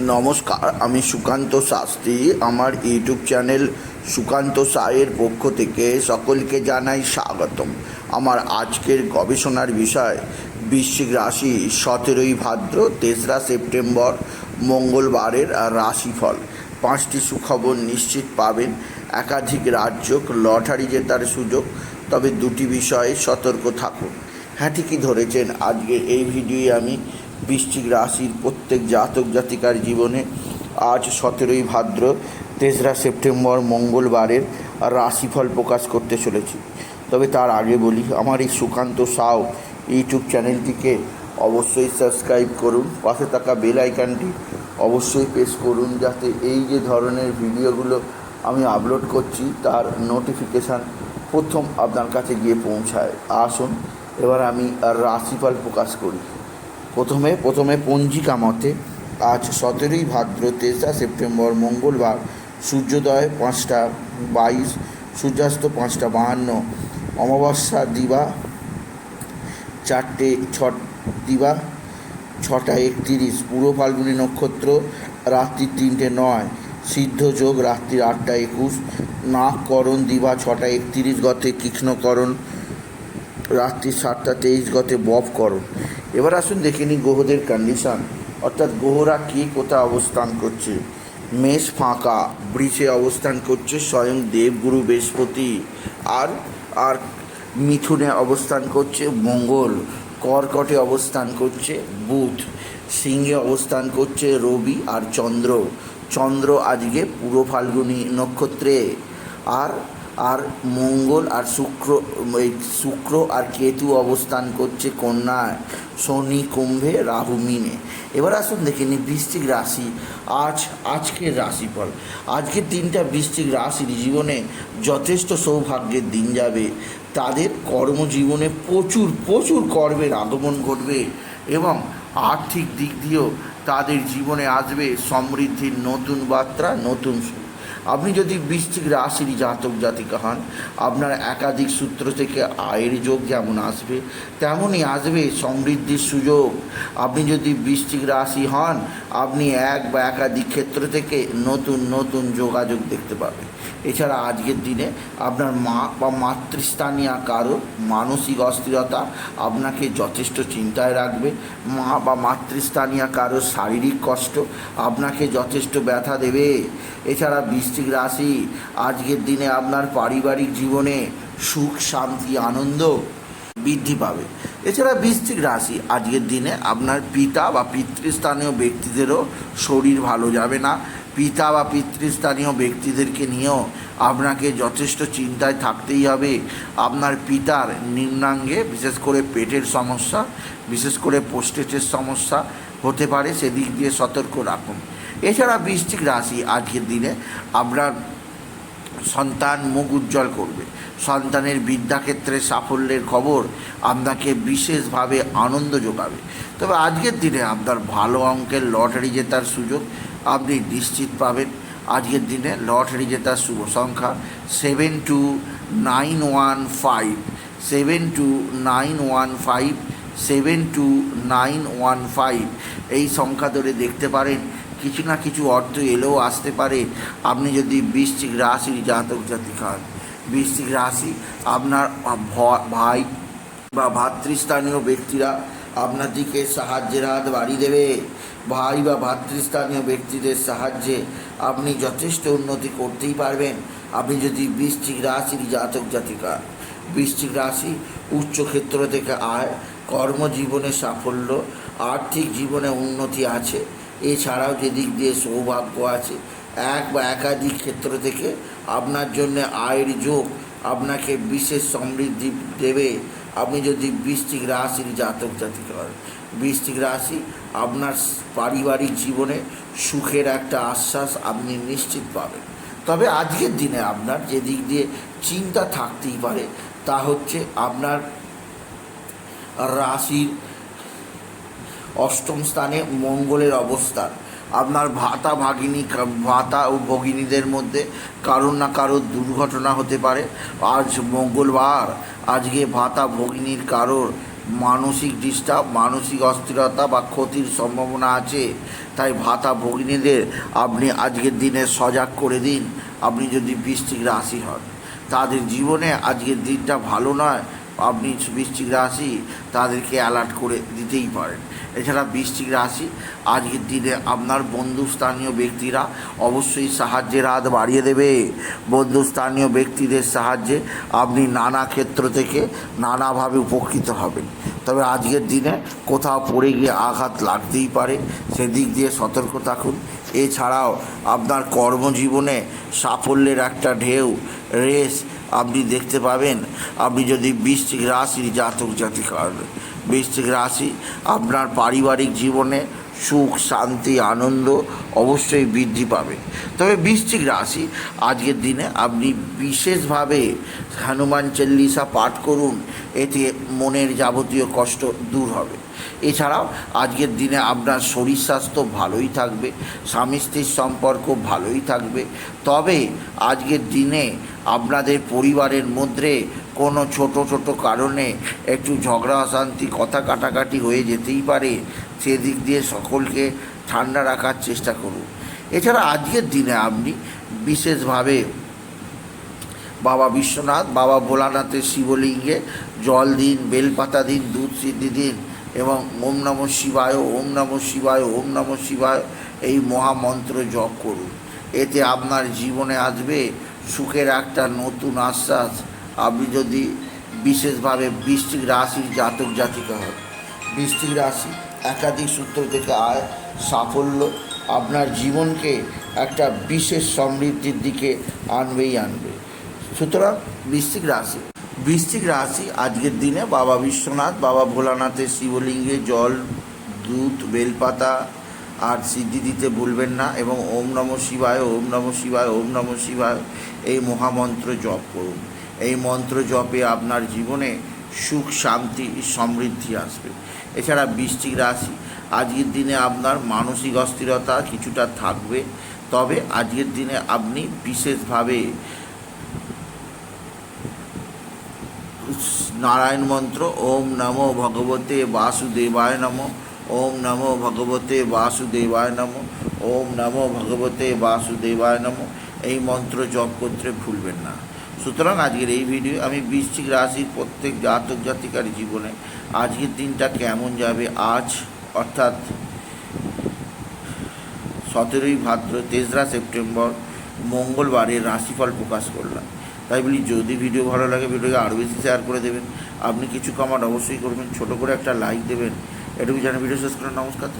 নমস্কার, আমি সুকান্ত শাস্ত্রী। আমার ইউটিউব চ্যানেল সুকান্ত সায়ের পক্ষ থেকে সকলকে জানাই স্বাগতম। আমার আজকের গবেষণার বিষয়, বৃশ্চিক রাশি সতেরোই ভাদ্র, তেসরা সেপ্টেম্বর, মঙ্গলবারের রাশিফল। পাঁচটি সুখবর নিশ্চিত পাবেন। একাধিক রাজ্য লটারি জেতার সুযোগ, তবে দুটি বিষয়ে সতর্ক থাকুন। হ্যাঁ ঠিকই ধরেছেন। আজকের এই ভিডিওয়ে আমি বৃশ্চিক রাশির প্রত্যেক জাতক জাতিকার জীবনে আজ সতেরোই ভাদ্র, তেসরা সেপ্টেম্বর, মঙ্গলবারের রাশিফল প্রকাশ করতে চলেছি। তবে তার আগে বলি, আমার এই সুকান্ত সাউ ইউটিউব চ্যানেলটিকে অবশ্যই সাবস্ক্রাইব করুন, পাশে থাকা বেল আইকনটি অবশ্যই প্রেস করুন, যাতে এই যে ধরনের ভিডিওগুলো আমি আপলোড করছি, তার নোটিফিকেশান প্রথম আপনার কাছে গিয়ে পৌঁছায়। আসুন, এবার আমি রাশিফল প্রকাশ করি। প্রথমে প্রথমে পঞ্জিকা মতে আজ সতেরোই ভাদ্র তেসরা সেপ্টেম্বর মঙ্গলবার, সূর্যোদয় পাঁচটা বাইশ, সূর্যাস্ত পাঁচটা বাহান্ন, অমাবস্যা দিবা চারটে ছ দিবা ছটা একতিরিশ, পূর্ব ফাল্গুনী নক্ষত্র রাত্রি তিনটে নয় সিদ্ধ যোগ রাত্রি আটটা একুশ নাককরণ দিবা ছটা একত্রিশ, গতে কৃষ্ণকরণ রাত্রি সাতটা তেইশ গতে ববকরণ এবার আসুন দেখে নিই গ্রহদের কন্ডিশন অর্থাৎ গ্রহরা কী কোথায় অবস্থান করছে? মেষ ফাঁকা ব্রিজে অবস্থান করছে স্বয়ং দেবগুরু বৃহস্পতি। আর আর মিথুনে অবস্থান করছে মঙ্গল। কর্কটে অবস্থান করছে বুধ। সিংহে অবস্থান করছে রবি আর চন্দ্র। চন্দ্র আজকে পুরো ফাল্গুনি নক্ষত্রে। আর আর মঙ্গল আর শুক্র, এই শুক্র আর কেতু অবস্থান করছে কন্যায় শনি কুম্ভে রাহু মিনে। এবার আসুন দেখে নিই বৃশ্চিক রাশি। আজ, আজকের রাশিফল। আজকের তিনটা বৃষ্টিক রাশির জীবনে যথেষ্ট সৌভাগ্যের দিন যাবে। তাদের কর্মজীবনে প্রচুর প্রচুর কর্মের আগমন ঘটবে এবং আর্থিক দিক দিয়েও তাদের জীবনে আসবে সমৃদ্ধির নতুন বার্তা, নতুন আপনি যদি বৃশ্চিক রাশির জাতক জাতিকা হন, আপনার একাধিক সূত্র থেকে আয়ের যোগ যেমন আসবে, তেমনই আসবে সমৃদ্ধির সুযোগ। আপনি যদি বৃশ্চিক রাশি হন, আপনি এক বা একাধিক ক্ষেত্র থেকে নতুন নতুন যোগাযোগ দেখতে পাবেন। এছাড়া আজকের দিনে আপনার মা বা মাতৃস্থানীয় কারও মানসিক অস্থিরতা আপনাকে যথেষ্ট চিন্তায় রাখবে মা বা মাতৃস্থানীয় কারও শারীরিক কষ্ট আপনাকে যথেষ্ট ব্যথা দেবে। এছাড়া বৃষ্টিক রাশি, আজকের দিনে আপনার পারিবারিক জীবনে সুখ, শান্তি, আনন্দ বৃদ্ধি পাবে। এছাড়া বৃশ্চিক রাশি, আজকের দিনে আপনার পিতা বা পিতৃস্থানীয় ব্যক্তিদেরও শরীর ভালো যাবে না। পিতা বা পিতৃস্থানীয় ব্যক্তিদেরকে নিয়েও আপনাকে যথেষ্ট চিন্তায় থাকতেই হবে। আপনার পিতার নিম্নাঙ্গে, বিশেষ করে পেটের সমস্যা, বিশেষ করে পোস্টেটের সমস্যা হতে পারে, সেদিক দিয়ে সতর্ক রাখুন। এছাড়া বৃষ্টিক রাশি আজকের দিনে আপনার সন্তান মুখ উজ্জ্বল করবে। সন্তানের বিদ্যাক্ষেত্রে সাফল্যের খবর আপনাকে বিশেষভাবে আনন্দ যোগাবে। তবে আজকের দিনে আপনার ভালো অঙ্কের লটারি জেতার সুযোগ আপনি নিশ্চিত পাবেন। আজকের দিনে লটারি জেতার শুভ সংখ্যা seven two nine one five seven two nine one five seven two nine one five এই সংখ্যা ধরে দেখতে পারেন কিছু না কিছু অর্থ এলেও আসতে পারে। আপনি যদি বৃশ্চিক রাশির জাতক জাতিক হন বৃশ্চিক রাশি আপনার ভাই বা ভাতৃস্থানীয় ব্যক্তিরা আপনার দিকে সাহায্যের হাত বাড়িয়ে দেবে। ভাই বা ভাতৃস্থানীয় ব্যক্তিদের সাহায্যে আপনি যথেষ্ট উন্নতি করতেই পারবেন। আপনি যদি বৃশ্চিক রাশির জাতক জাতিকা, বৃশ্চিক রাশি উচ্চ ক্ষেত্র থেকে আয়, কর্মজীবনে সাফল্য, আর্থিক জীবনে উন্নতি আছে। এছাড়াও যেদিক দিয়ে সৌভাগ্য আছে, এক বা একাধিক ক্ষেত্র থেকে আপনার জন্য আয়ের যোগ আপনাকে বিশেষ সমৃদ্ধি দেবে। আপনি যদি বৃষ্টিক রাশির জাতক জাতিক হন বৃষ্টিক রাশি আপনার পারিবারিক জীবনে সুখের একটা আশ্বাস আপনি নিশ্চিত পাবেন। তবে আজকের দিনে আপনার যে দিক দিয়ে চিন্তা থাকতেই পারে, তা হচ্ছে আপনার রাশির অষ্টম স্থানে মঙ্গলের অবস্থান আপনার ভাতা ভাগিনী, ভাতা ও ভগিনীদের মধ্যে কারোর না কারোর দুর্ঘটনা হতে পারে। আজ মঙ্গলবার, আজকে ভাতা ভগিনীর কারোর মানসিক ডিস্টার্ব, মানসিক অস্থিরতা বা ক্ষতির সম্ভাবনা আছে। তাই ভাতা ভগিনীদের আপনি আজকের দিনে সজাগ করে দিন। আপনি যদি বৃষ্টিক রাশি হন, তাদের জীবনে আজকের দিনটা ভালো নয় আপনি বৃশ্চিক রাশি, তাদেরকে অ্যালার্ট করে দিতেই পারেন। এছাড়া বৃশ্চিক রাশি, আজকের দিনে আপনার বন্ধুস্থানীয় ব্যক্তিরা অবশ্যই সাহায্যের হাত বাড়িয়ে দেবে। বন্ধুস্থানীয় ব্যক্তিদের সাহায্যে আপনি নানা ক্ষেত্র থেকে নানাভাবে উপকৃত হবেন। তবে আজকের দিনে কোথাও পড়ে গিয়ে আঘাত লাগতেই পারে, সেদিক দিয়ে সতর্ক থাকুন। এছাড়াও আপনার কর্মজীবনে সাফল্যের একটা ঢেউ রেস আপনি দেখতে পাবেন, আপনি যদি বৃশ্চিক রাশির জাতক জাতিকা হন। বৃশ্চিক রাশি আপনার পারিবারিক জীবনে সুখ, শান্তি, আনন্দ অবশ্যই বৃদ্ধি পাবে তবে বৃশ্চিক রাশি, আজকের দিনে আপনি বিশেষভাবে হনুমান চল্লিশা পাঠ করুন, এতে মনের যাবতীয় কষ্ট দূর হবে এছাড়াও আজকের দিনে আপনার শরীর স্বাস্থ্য ভালোই থাকবে, স্বামী স্ত্রীর সম্পর্ক ভালোই থাকবে। তবে আজকের দিনে আপনাদের পরিবারের মধ্যে কোনো ছোট ছোট কারণে একটু ঝগড়া, অশান্তি, কথা কাটাকাটি হয়ে যেতেই পারে, সেদিক দিয়ে সকলকে ঠান্ডা রাখার চেষ্টা করুন। এছাড়া আজকের দিনে আপনি বিশেষভাবে বাবা বিশ্বনাথ, বাবা ভোলানাথের শিবলিঙ্গে জল দিন, বেলপাতা দিন, দুধ সিদ্ধি দিন এবং ওম নম শিবায়, ওম নম শিবায়, ওম নম শিবায় এই মহামন্ত্র জপ করুন। এতে আপনার জীবনে আসবে সুখের একটা নতুন আশ্বাস। আপনি যদি বিশেষভাবে বৃষ্টিক রাশির জাতক জাতিকা হন বৃষ্টিক রাশি একাধিক সূত্র থেকে আয়, সাফল্য আপনার জীবনকে একটা বিশেষ সমৃদ্ধির দিকে আনবেই আনবে। সুতরাং বৃশ্চিক রাশি বৃশ্চিক রাশি আজকের দিনে বাবা বিশ্বনাথ, বাবা ভোলানাথের শিবলিঙ্গে জল, দুধ, বেলপাতা আর সিদ্ধি দিতে ভুলবেন না এবং ওম নম শিবায়, ওম নম শিবায়, ওম নম শিবায় এই মহামন্ত্র জপ করুন। এই মন্ত্র জপে আপনার জীবনে সুখ, শান্তি, সমৃদ্ধি আসবে। এছাড়া বৃশ্চিক রাশি, আজকের দিনে আপনার মানসিক অস্থিরতা কিছুটা থাকবে, তবে আজকের দিনে আপনি বিশেষভাবে নারায়ণ মন্ত্র ওম নমো ভগবতে বাসুদেবায় নমঃ ওম নমো ভগবতে বাসুদেবায় নমঃ ওম নমো ভগবতে বাসুদেবায় নমঃ এই মন্ত্র জপ করতে ভুলবেন না। সুতরাং আজকের এই ভিডিও আমি বৃশ্চিক রাশির প্রত্যেক জাতক জাতিকার জীবনে আজকের দিনটা কেমন যাবে, আজ অর্থাৎ সতেরোই ভাদ্র, তেসরা সেপ্টেম্বর, মঙ্গলবারের রাশিফল প্রকাশ করলাম। তাই বলি, যদি ভিডিও ভালো লাগে ভিডিওকে আরও বেশি শেয়ার করে দেবেন। আপনি কিছু কামাট অবশ্যই করবেন, ছোট করে একটা লাইক দেবেন। এটুকু জানি ভিডিও শেষ করেন নমস্কার।